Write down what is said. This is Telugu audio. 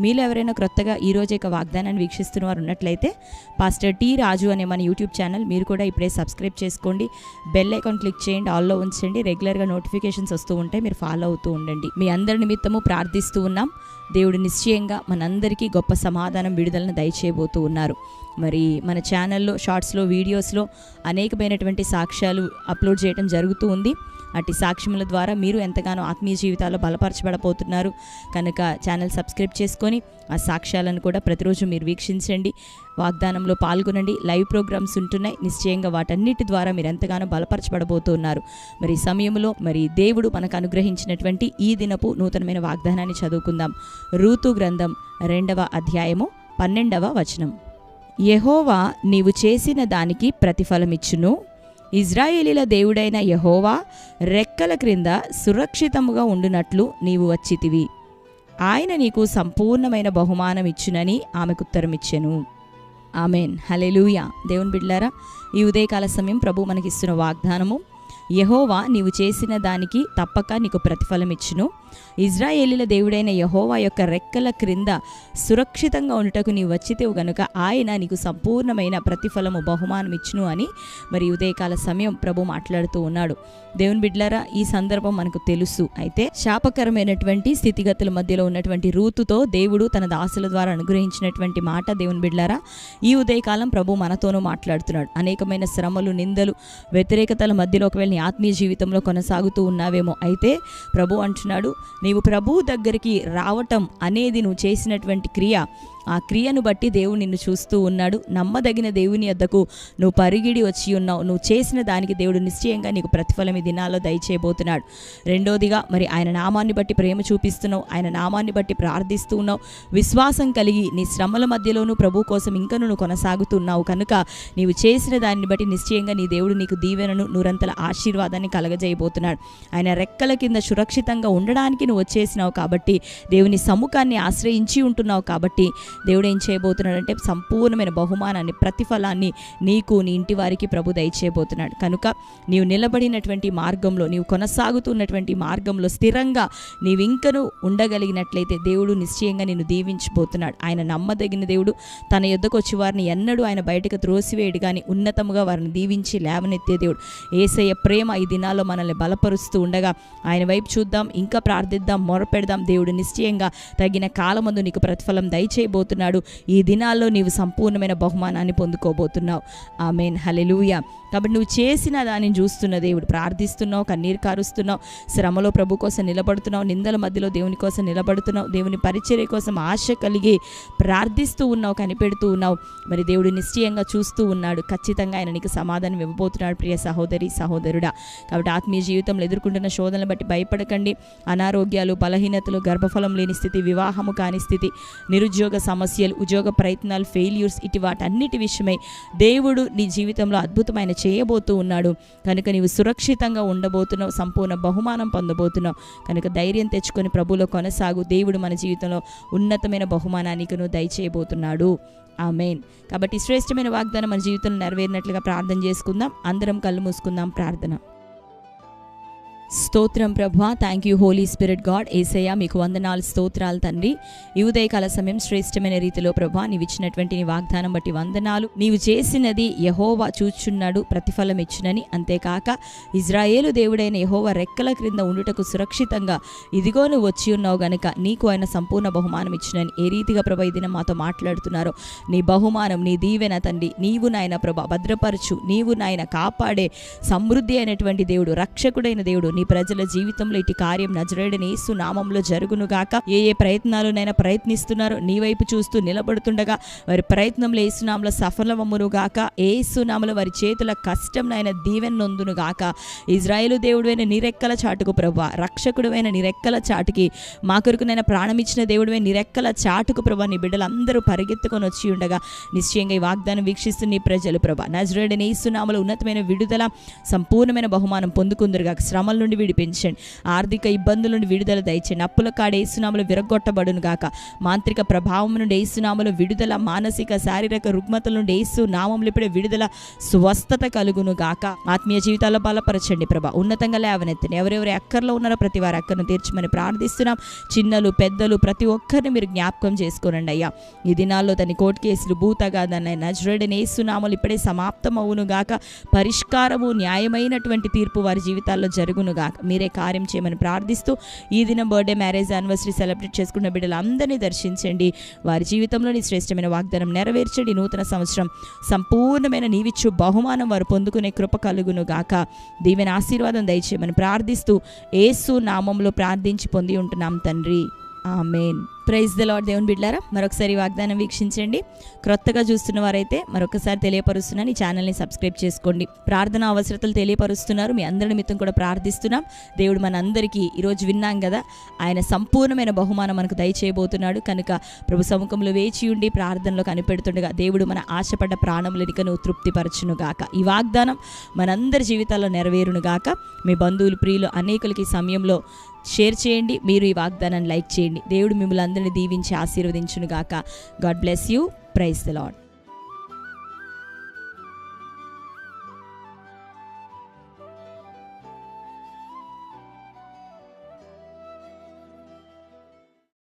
మీలో ఎవరైనా క్రొత్తగా ఈరోజు యొక్క వాగ్దానాన్ని వీక్షిస్తున్న వారు ఉన్నట్లయితే పాస్టర్ టీ రాజు అనే మన యూట్యూబ్ ఛానల్ మీరు కూడా ఇప్పుడే సబ్స్క్రైబ్ చేసుకోండి. బెల్ ఐకాన్ క్లిక్ చేయండి. ఆల్లో ఉంచండి. రెగ్యులర్గా నోటిఫికేషన్స్ వస్తూ ఉంటాయి. మీరు ఫాలో అవుతూ ఉండండి. మీ అందరి నిమిత్తము ప్రార్థిస్తూ ఉన్నాం. దేవుడు నిశ్చయంగా మనందరికీ గొప్ప సమాధానం విడుదలను దయచేయబోతూ ఉన్నారు. మరి మన ఛానల్లో షార్ట్స్లో వీడియోస్లో అనేకమైనటువంటి సాక్ష్యాలు అప్లోడ్ చేయడం జరుగుతూ ఉంది. అట్టి సాక్ష్యముల ద్వారా మీరు ఎంతగానో ఆత్మీయ జీవితాల్లో బలపరచబడబోతున్నారు. కనుక ఛానల్ సబ్స్క్రైబ్ చేసుకొని ఆ సాక్ష్యాలను కూడా ప్రతిరోజు మీరు వీక్షించండి. వాగ్దానంలో పాల్గొనండి. లైవ్ ప్రోగ్రామ్స్ ఉంటున్నాయి. నిశ్చయంగా వాటన్నిటి ద్వారా మీరు ఎంతగానో బలపరచబడబోతున్నారు. మరి సమయంలో మరి దేవుడు మనకు అనుగ్రహించినటువంటి ఈ దినపు నూతనమైన వాగ్దానాన్ని చదువుకుందాం. ఋతు గ్రంథం రెండవ అధ్యాయము పన్నెండవ వచనం. యహోవా నీవు చేసిన దానికి ప్రతిఫలమిచ్చును. ఇజ్రాయేలీల దేవుడైన యహోవా రెక్కల క్రింద సురక్షితముగా ఉండునట్లు నీవు వచ్చితివి. ఆయన నీకు సంపూర్ణమైన బహుమానం ఇచ్చునని ఆమెకుత్తరమిచ్చెను ఆమెన్. హలెలూయా దేవుని బిడ్లారా ఈ ఉదయకాల సమయం ప్రభు మనకిస్తున్న వాగ్దానము యహోవా నీవు చేసిన దానికి తప్పక నీకు ప్రతిఫలం ఇచ్చును. ఇజ్రాయేలీల దేవుడైన యహోవా యొక్క రెక్కల క్రింద సురక్షితంగా ఉండుటకు నీవు వచ్చితే గనుక ఆయన నీకు సంపూర్ణమైన ప్రతిఫలము బహుమానం ఇచ్చును అని మరి ఉదయకాల సమయం ప్రభు మాట్లాడుతూ ఉన్నాడు. దేవుని బిడ్లారా ఈ సందర్భం మనకు తెలుసు. అయితే శాపకరమైనటువంటి స్థితిగతుల మధ్యలో ఉన్నటువంటి రూతుతో దేవుడు తన దాసుల ద్వారా అనుగ్రహించినటువంటి మాట దేవుని బిడ్లారా ఈ ఉదయకాలం ప్రభు మనతోనూ మాట్లాడుతున్నాడు. అనేకమైన శ్రమలు నిందలు వ్యతిరేకతల మధ్యలో ఒకవేళ నీ ఆత్మీయ జీవితంలో కొనసాగుతూ ఉన్నావేమో అయితే ప్రభు అంటున్నాడు నీవు ప్రభు దగ్గరికి రావటం అనేది నువ్వు చేసినటువంటి క్రియ. ఆ క్రియను బట్టి దేవుడు నిన్ను చూస్తూ ఉన్నాడు. నమ్మదగిన దేవుని వద్దకు నువ్వు పరిగిడి వచ్చి ఉన్నావు. నువ్వు చేసిన దానికి దేవుడు నిశ్చయంగా నీకు ప్రతిఫలం ఈ దినాల్లో దయచేయబోతున్నాడు. రెండోదిగా మరి ఆయన నామాన్ని బట్టి ప్రేమ చూపిస్తున్నావు. ఆయన నామాన్ని బట్టి ప్రార్థిస్తూ ఉన్నావు. విశ్వాసం కలిగి నీ శ్రమల మధ్యలోనూ ప్రభు కోసం ఇంకా నువ్వు కొనసాగుతున్నావు కనుక నీవు చేసిన దాన్ని బట్టి నిశ్చయంగా నీ దేవుడు నీకు దీవెనను నూరంతల ఆశీర్వాదాన్ని కలగజేయబోతున్నాడు. ఆయన రెక్కల కింద సురక్షితంగా ఉండడానికి నువ్వు వచ్చేసినావు కాబట్టి దేవుని సముఖాన్ని ఆశ్రయించి ఉంటున్నావు కాబట్టి దేవుడు ఏం చేయబోతున్నాడంటే సంపూర్ణమైన బహుమానాన్ని ప్రతిఫలాన్ని నీకు నీ ఇంటి వారికి ప్రభు దయచేయబోతున్నాడు. కనుక నీవు నిలబడినటువంటి మార్గంలో నీవు కొనసాగుతున్నటువంటి మార్గంలో స్థిరంగా నీవు ఇంకను ఉండగలిగినట్లయితే దేవుడు నిశ్చయంగా నిన్ను దీవించబోతున్నాడు. ఆయన నమ్మదగిన దేవుడు. తన యొద్దకు వచ్చి వారిని ఎన్నడూ ఆయన బయటకు త్రోసివేయడు కానీ ఉన్నతముగా వారిని దీవించి లేవనెత్తే దేవుడు. ఏసయ్య ప్రేమ ఈ దినాల్లో మనల్ని బలపరుస్తూ ఉండగా ఆయన వైపు చూద్దాం ఇంకా ప్రార్థిద్దాం మొరపెడదాం. దేవుడు నిశ్చయంగా తగిన కాలమందు నీకు ప్రతిఫలం దయచేయబో పొందబోతున్నాడు ఈ దినాల్లో నీవు సంపూర్ణమైన బహుమానాన్ని పొందుకోబోతున్నావు. ఆమెన్. హలెలూయ కాబట్టి నువ్వు చేసిన దానిని చూస్తున్న దేవుడు. ప్రార్థిస్తున్నావు కన్నీరు కారుస్తున్నావు శ్రమలో ప్రభు కోసం నిలబడుతున్నావు నిందల మధ్యలో దేవుని కోసం నిలబడుతున్నావు దేవుని పరిచర్య కోసం ఆశ కలిగి ప్రార్థిస్తూ ఉన్నావు కనిపెడుతూ ఉన్నావు. మరి దేవుడు నిశ్చయంగా చూస్తూ ఉన్నాడు. ఖచ్చితంగా ఆయన నీకు సమాధానం ఇవ్వబోతున్నాడు ప్రియ సహోదరి సహోదరుడా. కాబట్టి ఆత్మీయ జీవితంలో ఎదుర్కొంటున్న శోధనలు బట్టి భయపడకండి. అనారోగ్యాలు బలహీనతలు గర్భఫలం లేని స్థితి వివాహము కాని స్థితి నిరుద్యోగ సమస్యలు ఉద్యోగ ప్రయత్నాలు ఫెయిల్యూర్స్ ఇటు వాటన్నిటి విషయమై దేవుడు నీ జీవితంలో అద్భుతమైన చేయబోతూ ఉన్నాడు. కనుక నీవు సురక్షితంగా ఉండబోతున్నావు సంపూర్ణ బహుమానం పొందబోతున్నావు. కనుక ధైర్యం తెచ్చుకొని ప్రభులో కొనసాగు. దేవుడు మన జీవితంలో ఉన్నతమైన బహుమానానికి నువ్వు దయచేయబోతున్నాడు. ఆమెన్. కాబట్టి శ్రేష్టమైన వాగ్దానం మన జీవితంలో నెరవేరినట్లుగా ప్రార్థన చేసుకుందాం. అందరం కళ్ళు మూసుకుందాం ప్రార్థన. స్తోత్రం ప్రభా. Thank you holy spirit god Yesayya మీకు వందనాలు స్తోత్రాలు తండ్రి. ఈ ఉదయకాల సమయం శ్రేష్టమైన రీతిలో ప్రభా నీవు ఇచ్చినటువంటి నీ వాగ్దానం బట్టి వందనాలు. నీవు చేసినది యహోవా చూచున్నాడు ప్రతిఫలం ఇచ్చినని అంతేకాక ఇజ్రాయేలు దేవుడైన యహోవా రెక్కల క్రింద ఉండుటకు సురక్షితంగా ఇదిగో నువ్వు వచ్చి ఉన్నావు గనుక నీకు ఆయన సంపూర్ణ బహుమానం ఇచ్చినని ఏ రీతిగా ప్రభా ఇది మాతో మాట్లాడుతున్నారో. నీ బహుమానం నీ దీవెన తండ్రి. నీవు నాయన ప్రభా భద్రపరచు. నీవు నాయన కాపాడే సమృద్ధి అయినటువంటి దేవుడు రక్షకుడైన దేవుడు నీ ప్రజల జీవితంలో ఇటు కార్యం నజరేడని సునామంలో నామంలో ఏ ఏ ప్రయత్నాలునైనా ప్రయత్నిస్తున్నారో. నీ వైపు చూస్తూ నిలబడుతుండగా వారి ప్రయత్నంలో ఏసునామలో సఫలమమ్మునుగాక ఏసునామలో వారి చేతుల కష్టం నాయన దీవెన నొందును గాక. ఇజ్రాయేలు దేవుడైన నిరెక్కల చాటుకు ప్రభా రక్షకుడువైన నిరెక్కల చాటుకి మా కొరకు నైనా ప్రాణం ఇచ్చిన నిరెక్కల చాటుకు ప్రభా నీ బిడ్డలందరూ పరిగెత్తుకొని వచ్చి ఉండగా నిశ్చయంగా ఈ వాగ్దానం వీక్షిస్తున్న నీ ప్రజలు ప్రభా నజరేడని ఏసునామలో ఉన్నతమైన విడుదల సంపూర్ణమైన బహుమానం పొందుకుందరుగా శ్రమల నుండి విడిపించండి. ఆర్థిక ఇబ్బందుల నుండి విడుదల దయచండి అప్పుల కాడ ఏసునామలు విరగొట్టబడును గాక. మాంత్రిక ప్రభావం నుండి ఏసునామలు విడుదల మానసిక శారీరక రుగ్మతల నుండి ఏసు నామములు ఇప్పుడే విడుదల స్వస్థత కలుగును గాక. ఆత్మీయ జీవితాల్లో బలపరచండి ప్రభా. ఉన్నతంగా లేవనెత్తండి ఎవరెవరి అక్కర్లో ఉన్నారో ప్రతి వారి అక్కర్ను తీర్చమని ప్రార్థిస్తున్నాం. చిన్నలు పెద్దలు ప్రతి ఒక్కరిని మీరు జ్ఞాపకం చేసుకోనండి అయ్యా. ఈ దినాల్లో దాని కోర్టు కేసులు భూతగాదన్న నజరుడని ఏసునామలు ఇప్పుడే సమాప్తం అవును గాక. పరిష్కారము న్యాయమైనటువంటి తీర్పు వారి జీవితాల్లో జరుగును గాక. మీరే కార్యం చేయమని ప్రార్థిస్తూ ఈ దినం బర్త్డే మ్యారేజ్ యానివర్సరీ సెలబ్రేట్ చేసుకున్న బిడ్డలందరినీ దర్శించండి. వారి జీవితంలోని శ్రేష్టమైన వాగ్దానం నెరవేర్చండి. నూతన సంవత్సరం సంపూర్ణమైన నీవిచ్చు బహుమానం వారు పొందుకునే కృప కలుగును గాక. దీవెన ఆశీర్వాదం దయచేయమని ప్రార్థిస్తూ ఏసు నామంలో ప్రార్థించి పొంది ఉంటున్నాం తండ్రి. ఆమెన్. ప్రైజ్ ద లాడ్ దేవుని బిడ్లారా. మరొకసారి ఈ వాగ్దానం వీక్షించండి. క్రొత్తగా చూస్తున్న వారైతే మరొకసారి తెలియపరుస్తున్నాను. ఈ ఛానల్ని సబ్స్క్రైబ్ చేసుకోండి. ప్రార్థన అవసరతలు తెలియపరుస్తున్నారు. మీ అందరి నిమిత్తం కూడా ప్రార్థిస్తున్నాం. దేవుడు మనందరికీ ఈరోజు విన్నాం కదా ఆయన సంపూర్ణమైన బహుమానం మనకు దయచేయబోతున్నాడు. కనుక ప్రభు సముఖంలో వేచి ఉండి ప్రార్థనలో కనిపెడుతుండగా దేవుడు మన ఆశపడ్డ ప్రాణములనికను తృప్తిపరచునుగాక ఈ వాగ్దానం మనందరి జీవితాల్లో నెరవేరునుగాక మీ బంధువులు ప్రియులు అనేకులకి ఈ సమయంలో షేర్ చేయండి. మీరు ఈ వాగ్దానాన్ని లైక్ చేయండి. దేవుడు మిమ్మల్ని అందరిని దీవించి ఆశీర్వదించును గాక God bless you praise the Lord